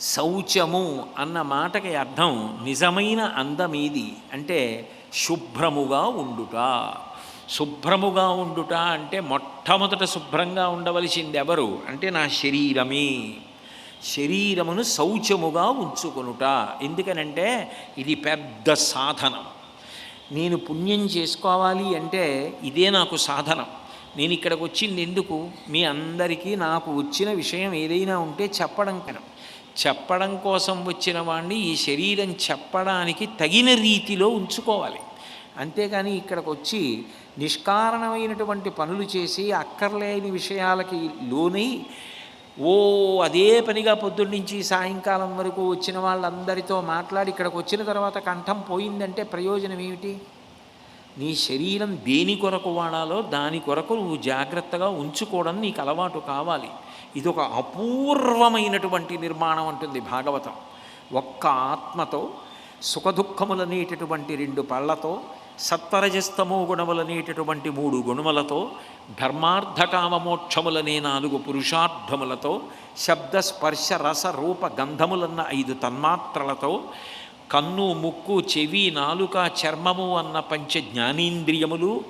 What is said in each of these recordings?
శౌచము అన్న మాటకి అర్థం నిజమైన అందమీది అంటే శుభ్రముగా ఉండుట. శుభ్రముగా ఉండుట అంటే మొట్టమొదట శుభ్రంగా ఉండవలసింది ఎవరు అంటే నా శరీరమే. శరీరమును శౌచముగా ఉంచుకొనుట. ఎందుకనంటే ఇది పెద్ద సాధనం. నేను పుణ్యం చేసుకోవాలి అంటే ఇదే నాకు సాధనం. నేను ఇక్కడికి వచ్చింది ఎందుకు మీ అందరికీ నాకు వచ్చిన విషయం ఏదైనా ఉంటే చెప్పడం కనుక చెప్పడం కోసం వచ్చిన వాడిని ఈ శరీరం చెప్పడానికి తగిన రీతిలో ఉంచుకోవాలి. అంతేగాని ఇక్కడికి వచ్చి నిష్కారణమైనటువంటి పనులు చేసి అక్కర్లేని విషయాలకి లోనై ఓ అదే పనిగా పొద్దున్నుంచి సాయంకాలం వరకు వచ్చిన వాళ్ళందరితో మాట్లాడి ఇక్కడికి వచ్చిన తర్వాత కంఠం పోయిందంటే ప్రయోజనం ఏమిటి? నీ శరీరం దేని కొరకు వాడాలో దాని కొరకు నువ్వు జాగ్రత్తగా ఉంచుకోవడం నీకు అలవాటు కావాలి. ఇది ఒక అపూర్వమైనటువంటి నిర్మాణం అంటుంది భాగవతం. ఒక్క ఆత్మతో సుఖదుఖములనేటటువంటి రెండు పళ్ళతో సత్వరజస్తమో గుణములనేటటువంటి మూడు గుణములతో ధర్మార్థకామమోక్షములనే నాలుగు పురుషార్థములతో శబ్ద స్పర్శ రస రూప గంధములన్న ఐదు తన్మాత్రలతో కన్ను ముక్కు చెవి నాలుక చర్మము అన్న పంచ జ్ఞానేంద్రియములు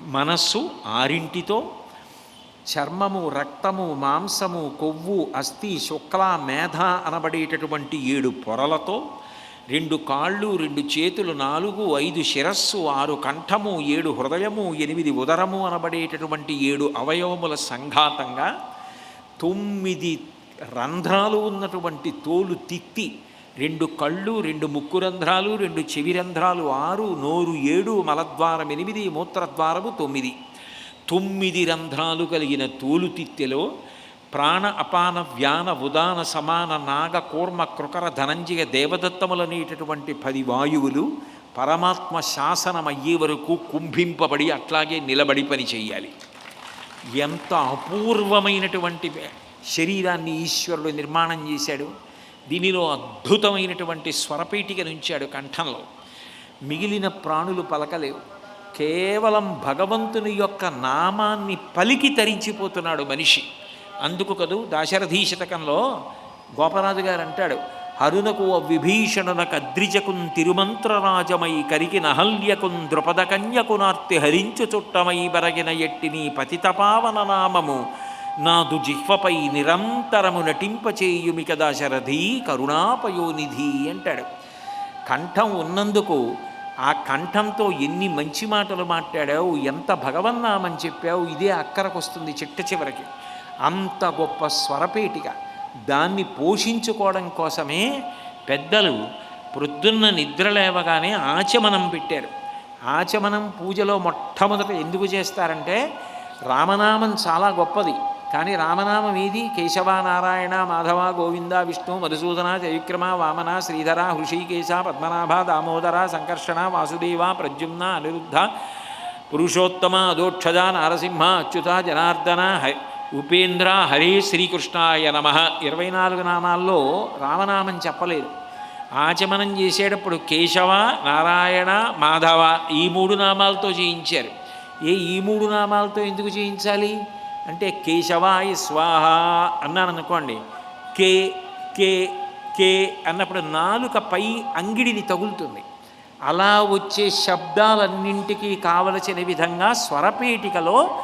మనస్సు ఆరింటితో చర్మము రక్తము మాంసము కొవ్వు అస్థి శుక్ల మేధ అనబడేటటువంటి ఏడు పొరలతో రెండు కాళ్ళు రెండు చేతులు నాలుగు ఐదు శిరస్సు ఆరు కంఠము ఏడు హృదయము ఎనిమిది ఉదరము అనబడేటటువంటి ఏడు అవయవముల సంఘాతంగా తొమ్మిది రంధ్రాలు ఉన్నటువంటి తోలు తిత్తి రెండు కళ్ళు రెండు ముక్కు రంధ్రాలు రెండు చెవి రంధ్రాలు ఆరు నోరు ఏడు మలద్వారం ఎనిమిది మూత్రద్వారము తొమ్మిది. తొమ్మిది రంధ్రాలు కలిగిన తోలుతిత్తెలో ప్రాణ అపాన వ్యాన ఉదాన సమాన నాగ కూర్మ కృకర ధనంజయ దేవదత్తములనేటటువంటి పది వాయువులు పరమాత్మ శాసనమయ్యే వరకు కుంభింపబడి అట్లాగే నిలబడి పని చేయాలి. ఎంత అపూర్వమైనటువంటి శరీరాన్ని ఈశ్వరుడు నిర్మాణం చేశాడు. దీనిలో అద్భుతమైనటువంటి స్వరపేటిక నుంచాడు కంఠంలో. మిగిలిన ప్రాణులు పలకలేవు. కేవలం భగవంతుని యొక్క నామాన్ని పలికి తరించిపోతున్నాడు మనిషి. అందుకు కదూ దాశరథీ శతకంలో గోపరాజు గారు అంటాడు హరునకు విభీషణునకు అద్రిజకున్ తిరుమంత్రరాజమై కరికి నహల్యకున్ ద్రుపద కన్యకునార్తి హరించు చుట్టమై బరగిన ఎట్టిని పతితపావన నామము. నాదు జిహ్వపై నిరంతరము నటింపచేయుమి కదా శరథి కరుణాపయోనిధి అంటాడు. కంఠం ఉన్నందుకు ఆ కంఠంతో ఎన్ని మంచి మాటలు మాట్లాడావు ఎంత భగవన్నామని చెప్పావు ఇదే అక్కరకొస్తుంది చిట్ట చివరికి. అంత గొప్ప స్వరపేటిక. దాన్ని పోషించుకోవడం కోసమే పెద్దలు ప్రొద్దున్న నిద్ర లేవగానే ఆచమనం పెట్టారు. ఆచమనం పూజలో మొట్టమొదట ఎందుకు చేస్తారంటే రామనామం చాలా గొప్పది. కానీ రామనామం ఏది కేశవ నారాయణ మాధవ గోవింద విష్ణు మధుసూదన జయక్రమ వామన శ్రీధర హృషికేశ పద్మనాభ దామోదర సంకర్షణ వాసుదేవ ప్రద్యుమ్న అనిరుద్ధ పురుషోత్తమ అదోక్షజ నారసింహ అచ్యుత జనార్దన హ ఉపేంద్ర హరే శ్రీకృష్ణాయ నమ. ఇరవై నాలుగు నామాల్లో రామనామం చెప్పలేదు. ఆచమనం చేసేటప్పుడు కేశవ నారాయణ మాధవ ఈ మూడు నామాలతో చేయించారు. ఏ ఈ మూడు నామాలతో ఎందుకు చేయించాలి? అంటే కేశవాయ స్వాహ అన్నాను అనుకోండి కే కే కే అన్నప్పుడు నాలుక పై అంగిడిని తగులుతుంది. అలా వచ్చే శబ్దాలన్నింటికీ కావలసిన విధంగా స్వరపేటికలో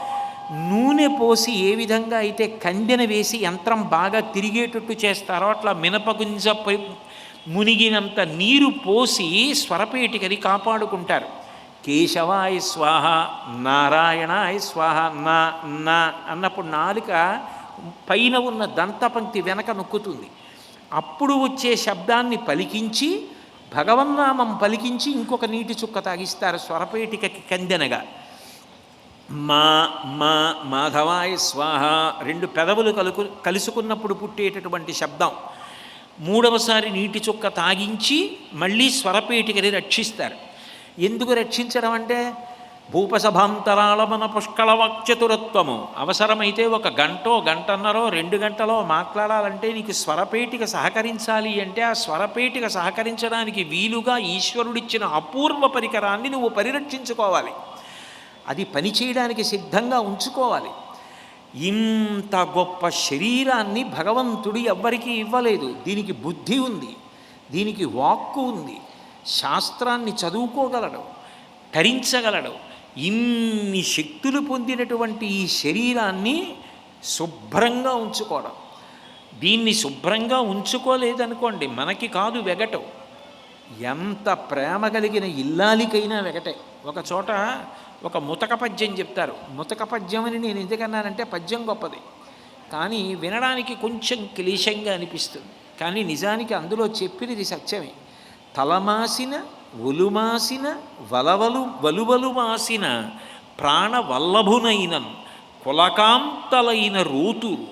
నూనె పోసి ఏ విధంగా అయితే కందెన వేసి యంత్రం బాగా తిరిగేటట్టు చేస్తారో అట్లా మినపగుంజ పై- మునిగినంత నీరు పోసి స్వరపేటికని కాపాడుకుంటారు. కేశవాయ స్వాహ నారాయణాయ స్వాహ నా నా అన్నప్పుడు నాలుక పైన ఉన్న దంతపంక్తి వెనక నొక్కుతుంది. అప్పుడు వచ్చే శబ్దాన్ని పలికించి భగవన్నామం పలికించి ఇంకొక నీటి చుక్క తాగిస్తారు స్వరపేటికకి కందెనగా. మా మా మాధవాయ స్వాహ రెండు పెదవులు కలుకు కలుసుకున్నప్పుడు పుట్టేటటువంటి శబ్దం. మూడవసారి నీటి చుక్క తాగించి మళ్ళీ స్వరపేటికని రక్షిస్తారు. ఎందుకు రక్షించడం అంటే భూపసభాంతరాళమన పుష్కళ వాక్చతురత్వము అవసరమైతే ఒక గంటో గంటన్నరో రెండు గంటలో మాట్లాడాలంటే నీకు స్వరపేటిక సహకరించాలి అంటే ఆ స్వరపేటిక సహకరించడానికి వీలుగా ఈశ్వరుడిచ్చిన అపూర్వ పరికరాన్ని నువ్వు పరిరక్షించుకోవాలి. అది పనిచేయడానికి సిద్ధంగా ఉంచుకోవాలి. ఇంత గొప్ప శరీరాన్ని భగవంతుడు ఎవ్వరికీ ఇవ్వలేదు. దీనికి బుద్ధి ఉంది. దీనికి వాక్కు ఉంది. శాస్త్రాన్ని చదువుకోగలడు ధరించగలడు. ఇన్ని శక్తులు పొందినటువంటి ఈ శరీరాన్ని శుభ్రంగా ఉంచుకోవడం. దీన్ని శుభ్రంగా ఉంచుకోలేదనుకోండి మనకి కాదు వెగటం. ఎంత ప్రేమ కలిగిన ఇల్లాలికైనా వెగటే. ఒక చోట ఒక ముతక పద్యం చెప్తారు. ముతక పద్యం అని నేను ఎందుకన్నానంటే పద్యం గొప్పది. కానీ వినడానికి కొంచెం క్లేశంగా అనిపిస్తుంది. కానీ నిజానికి అందులో చెప్పినది సత్యమే. తలమాసిన ఒలుమాసిన వలవలు వలువలు మాసిన ప్రాణవల్లభునైన కులకాంతలైన రోతురు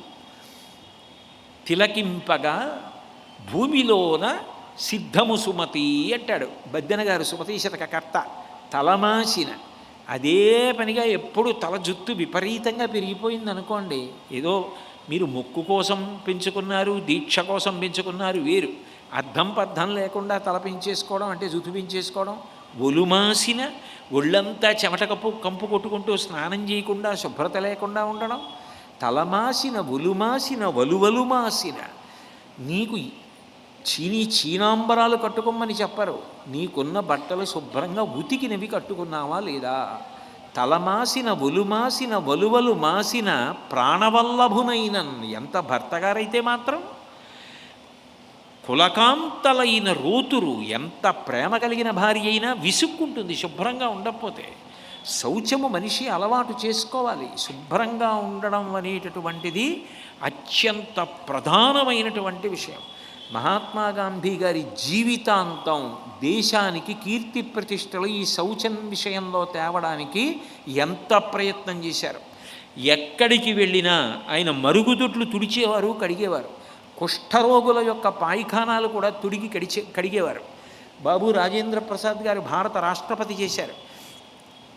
తిలకింపగా భూమిలోన సిద్ధము సుమతి అంటాడు. బద్దెనగారు సుమతి శతకకర్త తలమాసిన. అదే పనిగా ఎప్పుడు తల జుత్తు విపరీతంగా పెరిగిపోయింది అనుకోండి ఏదో మీరు మొక్కు కోసం పెంచుకున్నారు దీక్ష కోసం పెంచుకున్నారు వేరు. అర్థం పద్ధం లేకుండా తలపించేసుకోవడం అంటే జుతుపించేసుకోవడం ఒలుమాసిన ఒళ్ళంతా చెమట కప్పు కంపు కొట్టుకుంటూ స్నానం చేయకుండా శుభ్రత లేకుండా ఉండడం తలమాసిన ఒలుమాసిన వలువలుమాసిన. నీకు చీనీ చీనాంబరాలు కట్టుకోమని చెప్పరు. నీకున్న బట్టలు శుభ్రంగా ఉతికినవి కట్టుకున్నావా లేదా? తలమాసిన ఒలుమాసిన వలువలు మాసిన ప్రాణవల్లభునైన ఎంత భర్తగారైతే మాత్రం కులకాంతలైన రోతురు ఎంత ప్రేమ కలిగిన భార్య అయినా విసుక్కుంటుంది శుభ్రంగా ఉండకపోతే. శౌచము మనిషి అలవాటు చేసుకోవాలి. శుభ్రంగా ఉండడం అనేటటువంటిది అత్యంత ప్రధానమైనటువంటి విషయం. మహాత్మా గాంధీ గారి జీవితాంతం దేశానికి కీర్తి ప్రతిష్టలు ఈ శౌచం విషయంలో తేవడానికి ఎంత ప్రయత్నం చేశారు? ఎక్కడికి వెళ్ళినా ఆయన మరుగుదొడ్లు తుడిచేవారు కడిగేవారు. కుష్ఠరోగుల యొక్క పాయిఖానాలు కూడా తుడిగి కడిచే కడిగేవారు. బాబు రాజేంద్ర ప్రసాద్ గారు భారత రాష్ట్రపతి చేశారు.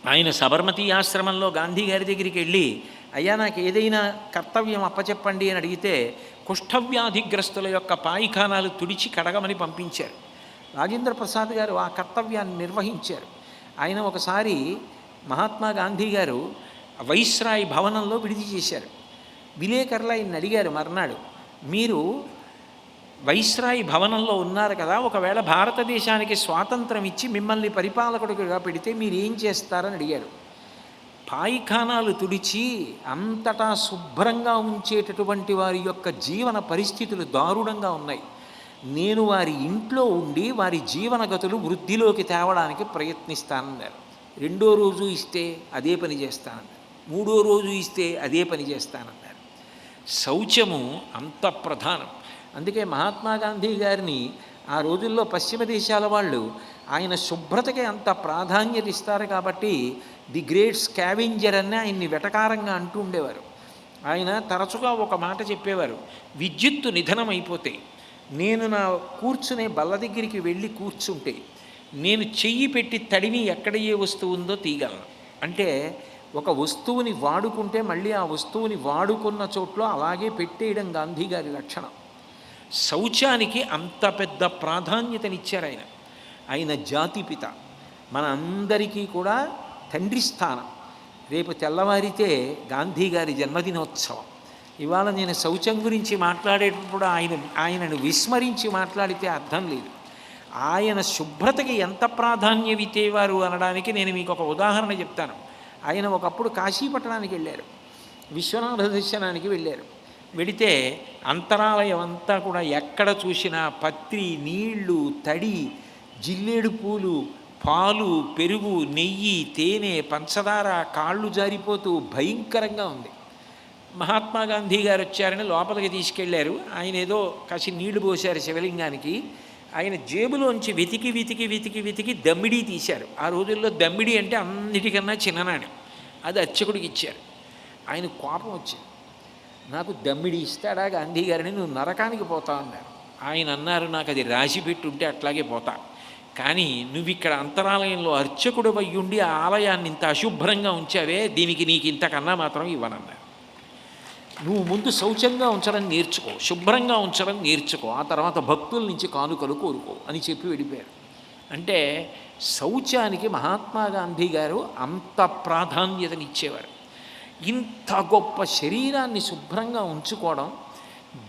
ఆయన సబర్మతి ఆశ్రమంలో గాంధీ గారి దగ్గరికి వెళ్ళి అయ్యా నాకు ఏదైనా కర్తవ్యం అప్పచెప్పండి అని అడిగితే కుష్ఠవ్యాధిగ్రస్తుల యొక్క పాయిఖానాలు తుడిచి కడగమని పంపించారు. రాజేంద్ర ప్రసాద్ గారు ఆ కర్తవ్యాన్ని నిర్వహించారు. ఆయన ఒకసారి మహాత్మా గాంధీ గారు వైస్రాయ్ భవనంలో విడిది చేశారు. విలేకరులు ఆయన అడిగారు మర్నాడు మీరు వైస్రాయి భవనంలో ఉన్నారు కదా ఒకవేళ భారతదేశానికి స్వాతంత్రం ఇచ్చి మిమ్మల్ని పరిపాలకుడిగా పెడితే మీరు ఏం చేస్తారని అడిగారు. పాయిఖానాలు తుడిచి అంతటా శుభ్రంగా ఉంచేటటువంటి వారి యొక్క జీవన పరిస్థితులు దారుణంగా ఉన్నాయి. నేను వారి ఇంట్లో ఉండి వారి జీవనగతులు వృద్ధిలోకి తేవడానికి ప్రయత్నిస్తానన్నారు. రెండో రోజు ఇస్తే అదే పని చేస్తానన్నారు. మూడో రోజు ఇస్తే అదే పని చేస్తానన్నారు. శౌచము అంత ప్రధానం. అందుకే మహాత్మా గాంధీ గారిని ఆ రోజుల్లో పశ్చిమ దేశాల వాళ్ళు ఆయన శుభ్రతకి అంత ప్రాధాన్యత ఇస్తారు కాబట్టి ది గ్రేట్ స్కావెంజర్ అని ఆయన్ని వెటకారంగా అంటూ ఉండేవారు. ఆయన తరచుగా ఒక మాట చెప్పేవారు విద్యుత్తు నిధనం నేను నా కూర్చునే బల్ల దగ్గరికి వెళ్ళి కూర్చుంటే నేను చెయ్యి పెట్టి తడివి ఎక్కడ ఏ వస్తువు ఉందో తీయగలను అంటే ఒక వస్తువుని వాడుకుంటే మళ్ళీ ఆ వస్తువుని వాడుకున్న చోట్ల అలాగే పెట్టేయడం గాంధీ గారి లక్షణం. శౌచానికి అంత పెద్ద ప్రాధాన్యతనిచ్చారు ఆయన. ఆయన జాతిపిత మన అందరికీ కూడా తండ్రి స్థానం. రేపు తెల్లవారితే గాంధీ గారి జన్మదినోత్సవం. ఇవాళ నేను శౌచం గురించి మాట్లాడేటప్పుడు ఆయన ఆయనను విస్మరించి మాట్లాడితే అర్థం లేదు. ఆయన శుభ్రతకి ఎంత ప్రాధాన్యం ఇచ్చేవారు అనడానికి నేను మీకు ఒక ఉదాహరణ చెప్తాను. ఆయన ఒకప్పుడు కాశీపట్టణానికి వెళ్ళారు. విశ్వనాథ దర్శనానికి వెళ్ళారు. వెడితే అంతరాలయం అంతా కూడా ఎక్కడ చూసినా పత్రి నీళ్ళు తడి జిల్లేడు పూలు పాలు పెరుగు నెయ్యి తేనె పంచదార కాళ్ళు జారిపోతూ భయంకరంగా ఉంది. మహాత్మా గాంధీ గారు వచ్చారని లోపలికి తీసుకెళ్ళారు. ఆయన ఏదో కాసి నీళ్ళు పోశారు శివలింగానికి. ఆయన జేబులోంచి వెతికి వెతికి వెతికి వెతికి దమ్మిడి తీశారు. ఆ రోజుల్లో దమ్మిడి అంటే అన్నిటికన్నా చిన్ననాడు. అది అర్చకుడికి ఇచ్చారు. ఆయన కోపం వచ్చింది. నాకు దమ్మిడి ఇస్తాడా గాంధీ గారిని? నువ్వు నరకానికి పోతా అన్నారు. ఆయన అన్నారు నాకు అది రాసి పెట్టుంటే అట్లాగే పోతా. కానీ నువ్వు ఇక్కడ అంతరాలయంలో అర్చకుడు అయ్యుండి ఆ ఆలయాన్ని ఇంత అశుభ్రంగా ఉంచావే దీనికి నీకు ఇంతకన్నా మాత్రం ఇవ్వనన్నారు. నువ్వు ముందు శౌచంగా ఉంచడం నేర్చుకో శుభ్రంగా ఉంచడం నేర్చుకో ఆ తర్వాత భక్తుల నుంచి కానుకలు కోరుకో అని చెప్పి వెళ్ళిపోయారు అంటే శౌచానికి మహాత్మా గాంధీ గారు అంత ప్రాధాన్యతనిచ్చేవారు. ఇంత గొప్ప శరీరాన్ని శుభ్రంగా ఉంచుకోవడం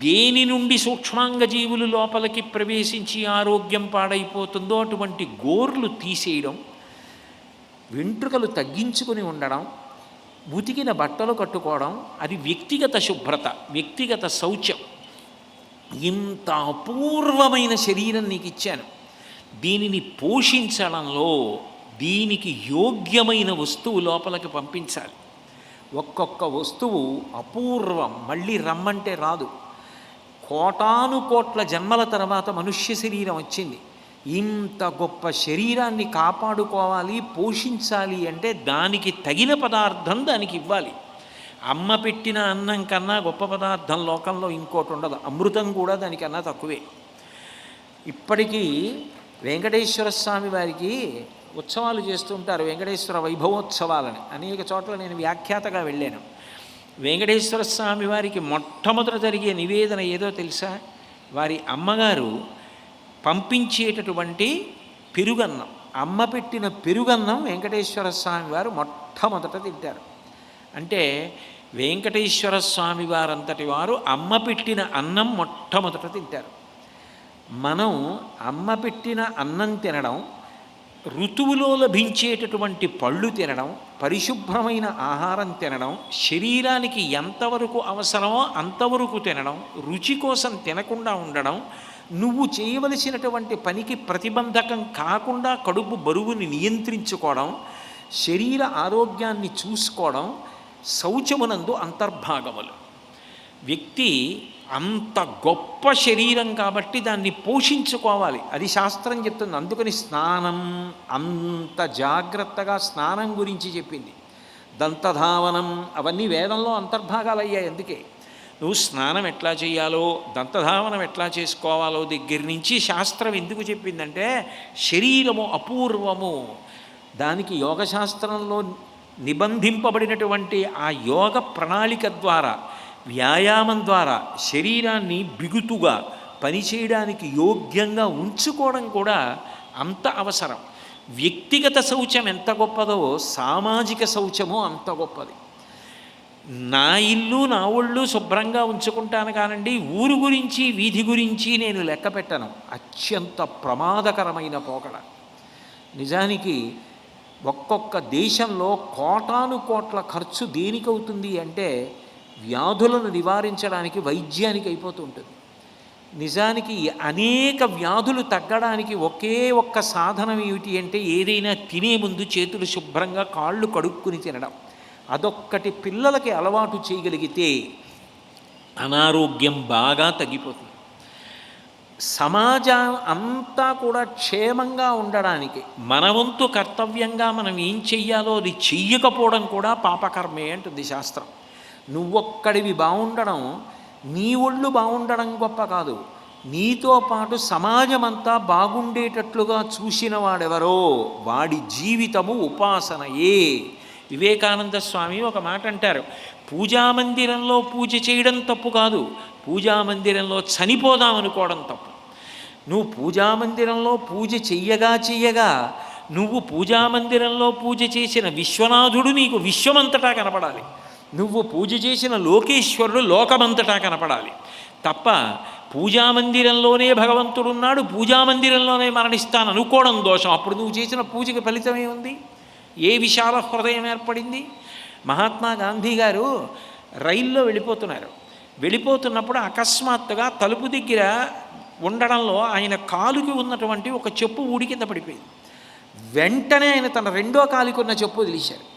దేని నుండి సూక్ష్మాంగ జీవులు లోపలికి ప్రవేశించి ఆరోగ్యం పాడైపోతుందో అటువంటి గోర్లు తీసేయడం వెంట్రుకలు తగ్గించుకుని ఉండడం ఉతికిన బట్టలు కట్టుకోవడం అది వ్యక్తిగత శుభ్రత వ్యక్తిగత శౌచ్యం. ఇంత అపూర్వమైన శరీరం నీకు ఇచ్చాను. దీనిని పోషించడంలో దీనికి యోగ్యమైన వస్తువు లోపలికి పంపించాలి. ఒక్కొక్క వస్తువు అపూర్వం మళ్ళీ రమ్మంటే రాదు. కోటాను కోట్ల జన్మల తర్వాత మనుష్య శరీరం వచ్చింది. ఇంత గొప్ప శరీరాన్ని కాపాడుకోవాలి పోషించాలి అంటే దానికి తగిన పదార్థం దానికి ఇవ్వాలి. అమ్మ పెట్టిన అన్నం కన్నా గొప్ప పదార్థం లోకంలో ఇంకోటి ఉండదు. అమృతం కూడా దానికన్నా తక్కువే. ఇప్పటికీ వెంకటేశ్వర స్వామి వారికి ఉత్సవాలు చేస్తుంటారు వెంకటేశ్వర వైభవోత్సవాలని. అనేక చోట్ల నేను వ్యాఖ్యాతగా వెళ్ళాను. వెంకటేశ్వర స్వామి వారికి మొట్టమొదట జరిగే నివేదన ఏదో తెలుసా? వారి అమ్మగారు పంపించేటటువంటి పెరుగన్నం. అమ్మ పెట్టిన పెరుగన్నం వెంకటేశ్వర స్వామి వారు మొట్టమొదట తింటారు. అంటే వెంకటేశ్వర స్వామి వారంతటి వారు అమ్మ పెట్టిన అన్నం మొట్టమొదట తింటారు. మనం అమ్మ పెట్టిన అన్నం తినడం ఋతువులో లభించేటటువంటి పళ్ళు తినడం పరిశుభ్రమైన ఆహారం తినడం శరీరానికి ఎంతవరకు అవసరమో అంతవరకు తినడం రుచి కోసం తినకుండా ఉండడం నువ్వు చేయవలసినటువంటి పనికి ప్రతిబంధకం కాకుండా కడుపు బరువుని నియంత్రించుకోవడం శరీర ఆరోగ్యాన్ని చూసుకోవడం శౌచమునందు అంతర్భాగములు. వ్యక్తి అంత గొప్ప శరీరం కాబట్టి దాన్ని పోషించుకోవాలి. అది శాస్త్రం చెప్తుంది. అందుకని స్నానం అంత జాగ్రత్తగా స్నానం గురించి చెప్పింది. దంతధావనం అవన్నీ వేదంలో అంతర్భాగాలు అయ్యాయి అందుకే. నువ్వు స్నానం ఎట్లా చేయాలో దంతధావనం ఎట్లా చేసుకోవాలో దగ్గర నుంచి శాస్త్రం ఎందుకు చెప్పిందంటే శరీరము అపూర్వము. దానికి యోగశాస్త్రంలో నిబంధింపబడినటువంటి ఆ యోగ ప్రణాళిక ద్వారా వ్యాయామం ద్వారా శరీరాన్ని బిగుతుగా పనిచేయడానికి యోగ్యంగా ఉంచుకోవడం కూడా అంత అవసరం. వ్యక్తిగత శౌచం ఎంత గొప్పదో సామాజిక శౌచము అంత గొప్పది. నా ఇల్లు నా ఒళ్ళు శుభ్రంగా ఉంచుకుంటాను కానండి ఊరు గురించి వీధి గురించి నేను లెక్క పెట్టను. అత్యంత ప్రమాదకరమైన పోకడ. నిజానికి ఒక్కొక్క దేశంలో కోటాను కోట్ల ఖర్చు దేనికవుతుంది అంటే వ్యాధులను నివారించడానికి వైద్యానికి అయిపోతూ ఉంటుంది. నిజానికి అనేక వ్యాధులు తగ్గడానికి ఒకే ఒక్క సాధనం ఏమిటి అంటే ఏదైనా తినే ముందు చేతులు శుభ్రంగా కాళ్ళు కడుక్కుని తినడం. అదొక్కటి పిల్లలకి అలవాటు చేయగలిగితే అనారోగ్యం బాగా తగ్గిపోతుంది. సమాజం అంతా కూడా క్షేమంగా ఉండడానికి మన వంతు కర్తవ్యంగా మనం ఏం చెయ్యాలో అది చెయ్యకపోవడం కూడా పాపకర్మే అంటుంది శాస్త్రం. నువ్వొక్కడివి బాగుండడం నీ ఒళ్ళు బాగుండడం గొప్ప కాదు. నీతో పాటు సమాజమంతా బాగుండేటట్లుగా చూసిన వాడెవరో? వాడి జీవితము ఉపాసనయే. వివేకానంద స్వామి ఒక మాట అంటారు. పూజామందిరంలో పూజ చేయడం తప్పు కాదు. పూజామందిరంలో చనిపోదాం అనుకోవడం తప్పు. నువ్వు పూజామందిరంలో పూజ చెయ్యగా చెయ్యగా నువ్వు పూజామందిరంలో పూజ చేసిన విశ్వనాథుడు నీకు విశ్వమంతటా కనపడాలి. నువ్వు పూజ చేసిన లోకేశ్వరుడు లోకమంతటా కనపడాలి. తప్ప పూజామందిరంలోనే భగవంతుడున్నాడు పూజామందిరంలోనే మరణిస్తాను అనుకోవడం దోషం. అప్పుడు నువ్వు చేసిన పూజకి ఫలితమే ఉంది ఏ విశాల హృదయం ఏర్పడింది? మహాత్మా గాంధీ గారు రైల్లో వెళ్ళిపోతున్నారు. వెళ్ళిపోతున్నప్పుడు అకస్మాత్తుగా తలుపు దగ్గర ఉండడంలో ఆయన కాలుకి ఉన్నటువంటి ఒక చెప్పు ఊడి కింద పడిపోయింది. వెంటనే ఆయన తన రెండో కాలుకి ఉన్న చెప్పు వదిలేశారు.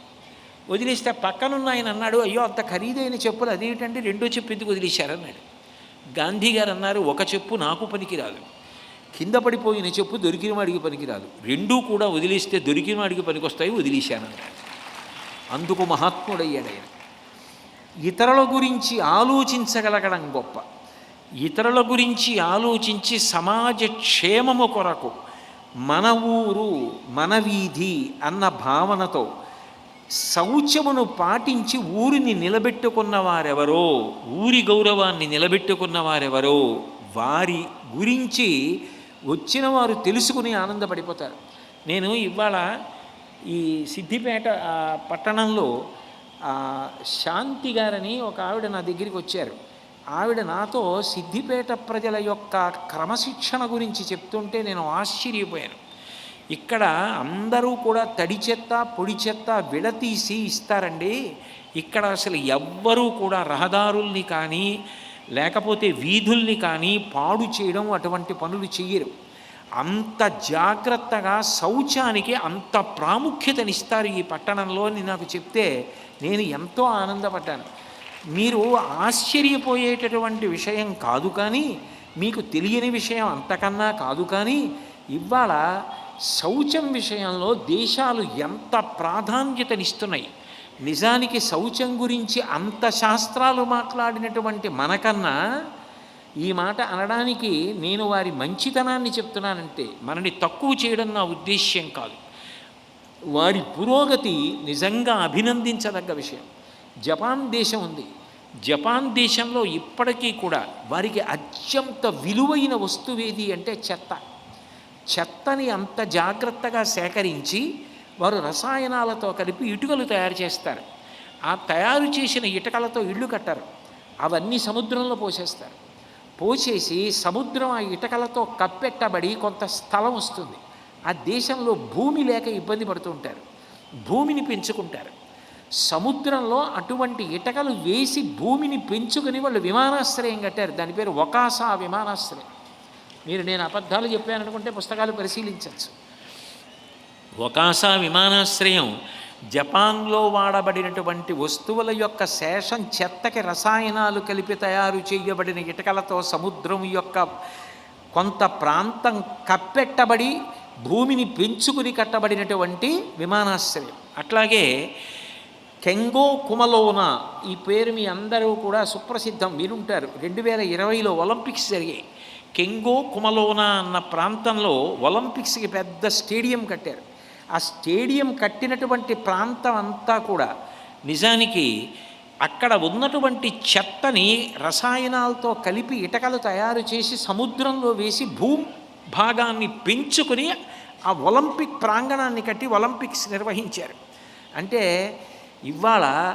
వదిలేస్తే పక్కనున్న ఆయన అన్నాడు అయ్యో అంత ఖరీదైన చెప్పులు అదేమిటంటే రెండో చెప్పు ఎందుకు వదిలేశారన్నాడు గాంధీ గారు అన్నారు ఒక చెప్పు నాకు పనికిరాదు. కింద పడిపోయిన చెప్పు దొరికిన వాడికి పనికిరాదు. రెండూ కూడా వదిలేస్తే దొరికిన వాడికి పనికొస్తాయి వదిలేశాను. అందుకు మహాత్ముడయ్యాడు ఆయన. ఇతరుల గురించి ఆలోచించగలగడం గొప్ప. ఇతరుల గురించి ఆలోచించి సమాజ క్షేమము కొరకు మన ఊరు మన వీధి అన్న భావనతో శౌచమును పాటించి ఊరిని నిలబెట్టుకున్న వారెవరో ఊరి గౌరవాన్ని నిలబెట్టుకున్న వారెవరో వారి గురించి వచ్చిన వారు తెలుసుకుని ఆనందపడిపోతారు. నేను ఇవాళ ఈ సిద్దిపేట పట్టణంలో శాంతి గారని ఒక ఆవిడ నా దగ్గరికి వచ్చారు. ఆవిడ నాతో సిద్దిపేట ప్రజల యొక్క క్రమశిక్షణ గురించి చెప్తుంటే నేను ఆశ్చర్యపోయాను. ఇక్కడ అందరూ కూడా తడి చెత్త పొడి చెత్త విడతీసి ఇస్తారండి. ఇక్కడ అసలు ఎవ్వరూ కూడా రహదారుల్ని కానీ లేకపోతే వీధుల్ని కానీ పాడు చేయడం అటువంటి పనులు చెయ్యరు. అంత జాగ్రత్తగా శౌచానికి అంత ప్రాముఖ్యతనిస్తారు ఈ పట్టణంలో అని నాకు చెప్తే నేను ఎంతో ఆనందపడ్డాను. మీరు ఆశ్చర్యపోయేటటువంటి విషయం కాదు కానీ మీకు తెలియని విషయం అంతకన్నా కాదు కానీ ఇవాళ శౌచం విషయంలో దేశాలు ఎంత ప్రాధాన్యతనిస్తున్నాయి. నిజానికి శౌచం గురించి అంత శాస్త్రాలు మాట్లాడినటువంటి మనకన్నా ఈ మాట అనడానికి నేను వారి మంచితనాన్ని చెప్తున్నానంటే మనని తక్కువ చేయడం నా ఉద్దేశ్యం కాదు. వారి పురోగతి నిజంగా అభినందించదగ్గ విషయం. జపాన్ దేశం ఉంది. జపాన్ దేశంలో ఇప్పటికీ కూడా వారికి అత్యంత విలువైన వస్తువేది అంటే చెత్త. చెత్తని అంత జాగ్రత్తగా సేకరించి వారు రసాయనాలతో కలిపి ఇటుకలు తయారు చేస్తారు. ఆ తయారు చేసిన ఇటుకలతో ఇళ్ళు కట్టారు. అవన్నీ సముద్రంలో పోసేస్తారు. పోసేసి సముద్రం ఆ ఇటుకలతో కప్పెట్టబడి కొంత స్థలం వస్తుంది. ఆ దేశంలో భూమి లేక ఇబ్బంది పడుతుంటారు భూమిని పెంచుకుంటారు. సముద్రంలో అటువంటి ఇటకలు వేసి భూమిని పెంచుకుని వాళ్ళు విమానాశ్రయం కట్టారు. దాని పేరు ఒకాసా విమానాశ్రయం. మీరు నేను అబద్ధాలు చెప్పాను అనుకుంటే పుస్తకాలు పరిశీలించవచ్చు. ఒకాసా విమానాశ్రయం జపాన్లో వాడబడినటువంటి వస్తువుల యొక్క శేషం చెత్తకి రసాయనాలు కలిపి తయారు చేయబడిన ఇటుకలతో సముద్రం యొక్క కొంత ప్రాంతం కప్పెట్టబడి భూమిని పెంచుకుని కట్టబడినటువంటి విమానాశ్రయం. అట్లాగే కెంగో కుమలోన ఈ పేరు మీ అందరూ కూడా సుప్రసిద్ధం. వినుంటారు రెండు వేల ఇరవైలో ఒలింపిక్స్ జరిగాయి. కెంగో కుమలోన అన్న ప్రాంతంలో ఒలింపిక్స్కి పెద్ద స్టేడియం కట్టారు. ఆ స్టేడియం కట్టినటువంటి ప్రాంతం అంతా కూడా నిజానికి అక్కడ ఉన్నటువంటి చెత్తని రసాయనాలతో కలిపి ఇటకలు తయారు చేసి సముద్రంలో వేసి భూ భాగాన్ని పెంచుకుని ఆ ఒలింపిక్ ప్రాంగణాన్ని కట్టి ఒలింపిక్స్ నిర్వహించారు. అంటే ఇవాళ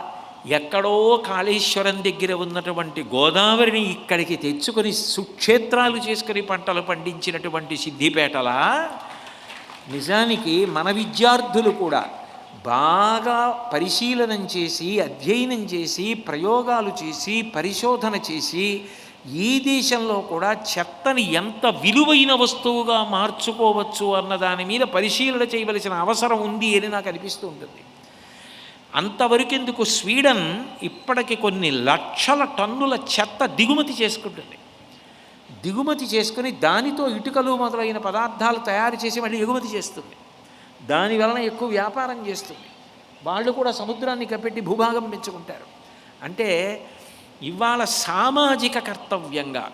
ఎక్కడో కాళేశ్వరం దగ్గర ఉన్నటువంటి గోదావరిని ఇక్కడికి తెచ్చుకొని సుక్షేత్రాలు చేసుకుని పంటలు పండించినటువంటి సిద్ధిపేటలా నిజానికి మన విద్యార్థులు కూడా బాగా పరిశీలనం చేసి అధ్యయనం చేసి ప్రయోగాలు చేసి పరిశోధన చేసి ఈ దేశంలో కూడా చెత్తని ఎంత విలువైన వస్తువుగా మార్చుకోవచ్చు అన్న దాని మీద పరిశీలన చేయవలసిన అవసరం ఉంది అని నాకు అనిపిస్తూ ఉంటుంది. అంతవరకెందుకు స్వీడన్ ఇప్పటికి కొన్ని లక్షల టన్నుల చెత్త దిగుమతి చేసుకుంటుంది. దిగుమతి చేసుకుని దానితో ఇటుకలు మొదలైన పదార్థాలు తయారు చేసి మళ్ళీ ఎగుమతి చేస్తుంది. దాని వలన ఎక్కువ వ్యాపారం చేస్తుంది. వాళ్ళు కూడా సముద్రాన్ని కప్పెట్టి భూభాగం పెంచుకుంటారు. అంటే ఇవాళ సామాజిక కర్తవ్యంగా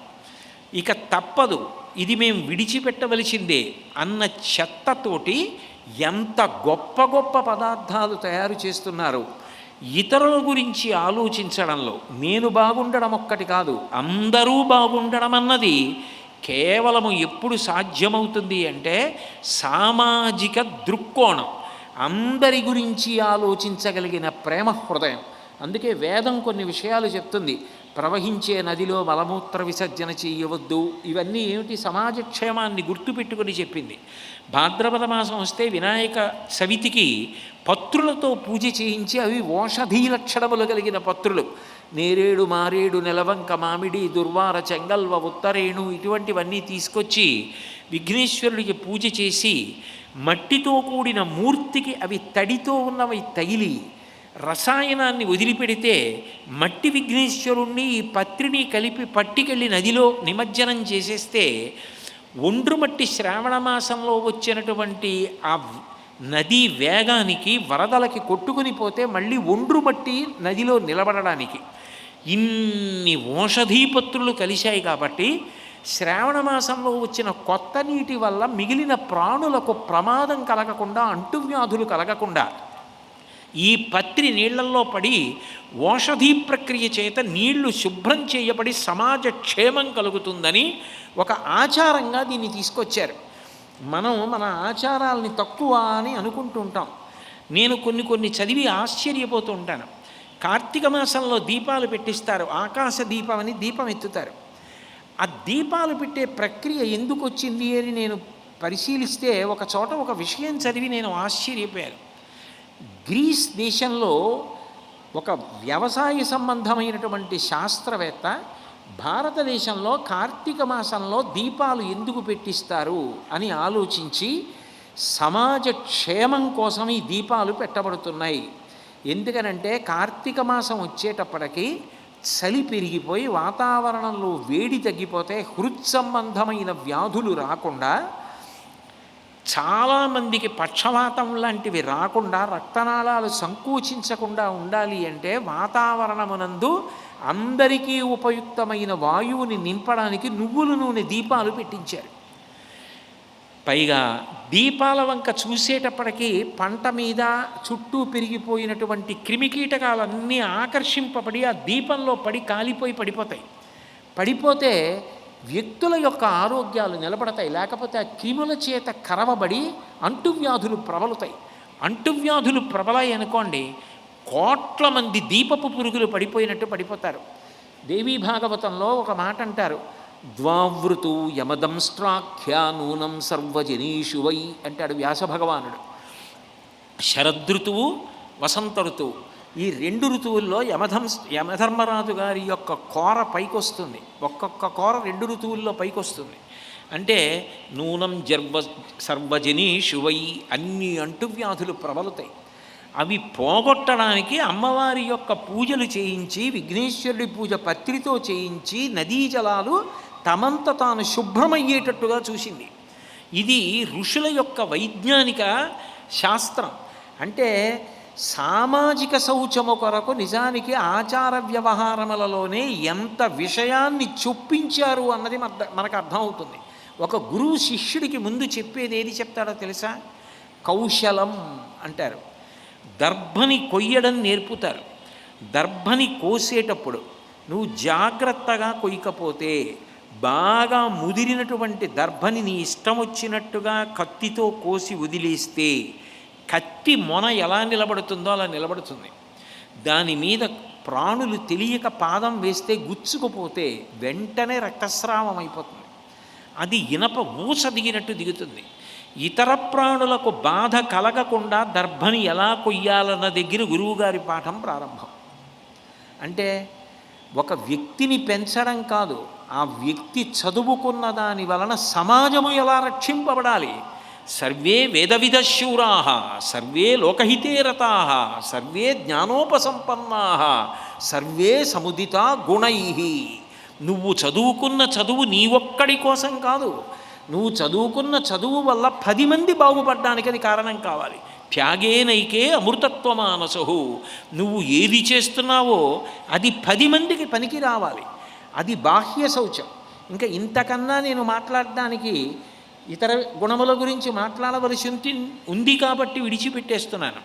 ఇక తప్పదు. ఇది మేము విడిచిపెట్టవలసిందే అన్న చెత్తతోటి ఎంత గొప్ప గొప్ప పదార్థాలు తయారు చేస్తున్నారు. ఇతరుల గురించి ఆలోచించడంలో నేను బాగుండడం ఒక్కటి కాదు అందరూ బాగుండడం అన్నది కేవలము ఎప్పుడు సాధ్యమవుతుంది అంటే సామాజిక దృక్కోణం. అందరి గురించి ఆలోచించగలిగిన ప్రేమ హృదయం. అందుకే వేదం కొన్ని విషయాలు చెప్తుంది. ప్రవహించే నదిలో మలమూత్ర విసర్జన చేయవద్దు. ఇవన్నీ ఏమిటి? సమాజ క్షేమాన్ని గుర్తుపెట్టుకొని చెప్పింది. భాద్రపద మాసం వస్తే వినాయక సవితికి పత్రులతో పూజ చేయించి అవి ఓషధీ లక్షణములు కలిగిన పత్రులు. నేరేడు మారేడు నెలవంక మామిడి దుర్వార చెంగల్వ ఉత్తరేణు ఇటువంటివన్నీ తీసుకొచ్చి విఘ్నేశ్వరుడికి పూజ చేసి మట్టితో కూడిన మూర్తికి అవి తడితో ఉన్నవి తగిలి రసాయనాన్ని వదిలిపెడితే మట్టి విఘ్నేశ్వరుణ్ణి ఈ పత్రిని కలిపి పట్టికెళ్ళి నదిలో నిమజ్జనం చేసేస్తే ఒండ్రు మట్టి శ్రావణ మాసంలో వచ్చినటువంటి ఆ నదీ వేగానికి వరదలకి కొట్టుకుని పోతే మళ్ళీ ఒండ్రు మట్టి నదిలో నిలబడడానికి. ఇన్ని ఓషధీపత్రులు కలిశాయి కాబట్టి శ్రావణ మాసంలో వచ్చిన కొత్త నీటి వల్ల మిగిలిన ప్రాణులకు ప్రమాదం కలగకుండా అంటువ్యాధులు కలగకుండా ఈ పత్రి నీళ్ళల్లో పడి ఓషధీ ప్రక్రియ చేత నీళ్ళు శుభ్రం చేయబడి సమాజ క్షేమం కలుగుతుందని ఒక ఆచారంగా దీన్ని తీసుకొచ్చారు. మనం మన ఆచారాలని తక్కువ అని అనుకుంటుంటాం నేను కొన్ని కొన్ని చదివి ఆశ్చర్యపోతూ ఉంటాను. కార్తీక మాసంలో దీపాలు పెట్టిస్తారు. ఆకాశ దీపం అని దీపం ఎత్తుతారు. ఆ దీపాలు పెట్టే ప్రక్రియ ఎందుకు వచ్చింది అని నేను పరిశీలిస్తే ఒక చోట ఒక విషయం చదివి నేను ఆశ్చర్యపోయాను. గ్రీస్ దేశంలో ఒక వ్యవసాయ సంబంధమైనటువంటి శాస్త్రవేత్త భారతదేశంలో కార్తీక మాసంలో దీపాలు ఎందుకు పెట్టిస్తారు అని ఆలోచించి సమాజ క్షేమం కోసం ఈ దీపాలు పెట్టబడుతున్నాయి. ఎందుకనంటే కార్తీక మాసం వచ్చేటప్పటికి చలి పెరిగిపోయి వాతావరణంలో వేడి తగ్గిపోతే హృత్సంబంధమైన వ్యాధులు రాకుండా చాలామందికి పక్షవాతం లాంటివి రాకుండా రక్తనాళాలు సంకోచించకుండా ఉండాలి అంటే వాతావరణమునందు అందరికీ ఉపయుక్తమైన వాయువుని నింపడానికి నువ్వుల నూనె దీపాలు పెట్టించారు. పైగా దీపాల వంక చూసేటప్పటికీ పంట మీద చుట్టూ పెరిగిపోయినటువంటి క్రిమికీటకాలన్నీ ఆకర్షింపబడి ఆ దీపంలో పడి కాలిపోయి పడిపోతాయి. పడిపోతే వ్యక్తుల యొక్క ఆరోగ్యాలు నిలబడతాయి. లేకపోతే ఆ క్రిముల చేత కరవబడి అంటువ్యాధులు ప్రబలుతాయి. అంటువ్యాధులు ప్రబలాయి అనుకోండి కోట్ల మంది దీపపు పురుగులు పడిపోయినట్టు పడిపోతారు. దేవీ భాగవతంలో ఒక మాట అంటారు ద్వావృతు యమదంస్ట్రాఖ్య నూనం సర్వజనీషు వై అంటాడు వ్యాస భగవానుడు. శరదృతువు వసంత ఋతువు. ఈ రెండు ఋతువుల్లో యమధం యమధర్మరాజు గారి యొక్క కోర పైకొస్తుంది. ఒక్కొక్క కోర రెండు ఋతువుల్లో పైకొస్తుంది. అంటే నూనం జర్వ సర్వజనీ శువై అన్ని అంటువ్యాధులు ప్రబలుతాయి. అవి పోగొట్టడానికి అమ్మవారి యొక్క పూజలు చేయించి విఘ్నేశ్వరుడి పూజ పత్రితో చేయించి నదీ జలాలు తమంత తాను శుభ్రమయ్యేటట్టుగా చూసింది. ఇది ఋషుల యొక్క వైజ్ఞానిక శాస్త్రం. అంటే సామాజిక శౌచము కొరకు నిజానికి ఆచార వ్యవహారములలోనే ఎంత విషయాన్ని చొప్పించారు అన్నది మనకు అర్థమవుతుంది. ఒక గురువు శిష్యుడికి ముందు చెప్పేది ఏది చెప్తాడో తెలుసా? కౌశలం అంటారు. దర్భని కొయ్యడం నేర్పుతారు. దర్భని కోసేటప్పుడు నువ్వు జాగ్రత్తగా కొయ్యకపోతే బాగా ముదిరినటువంటి దర్భని నీ ఇష్టం వచ్చినట్టుగా కత్తితో కోసి వదిలేస్తే కత్తి మొన ఎలా నిలబడుతుందో అలా నిలబడుతుంది. దాని మీద ప్రాణులు తెలియక పాదం వేస్తే గుచ్చుకుపోతే వెంటనే రక్తస్రావం అయిపోతుంది. అది ఇనప ఊస దిగినట్టు దిగుతుంది. ఇతర ప్రాణులకు బాధ కలగకుండా దర్భని ఎలా కొయ్యాలన్న దగ్గర గురువుగారి పాఠం ప్రారంభం. అంటే ఒక వ్యక్తిని పెంచడం కాదు ఆ వ్యక్తి చదువుకున్న దాని వలన సమాజము ఎలా రక్షింపబడాలి? సర్వే వేదవిద శూరా సర్వే లోకహితేరతా సర్వే జ్ఞానోపసంపన్నా సర్వే సముదిత గుణై. నువ్వు చదువుకున్న చదువు నీ ఒక్కడి కోసం కాదు. నువ్వు చదువుకున్న చదువు వల్ల పది మంది బాగుపడడానికి అది కారణం కావాలి. త్యాగేనైకే అమృతత్వమానసహు నువ్వు ఏది చేస్తున్నావో అది పది మందికి పనికి రావాలి. అది బాహ్య శౌచం. ఇంకా ఇంతకన్నా నేను మాట్లాడడానికి ఇతర గుణముల గురించి మాట్లాడవలసి ఉంది- కాబట్టి విడిచిపెట్టేస్తున్నాను.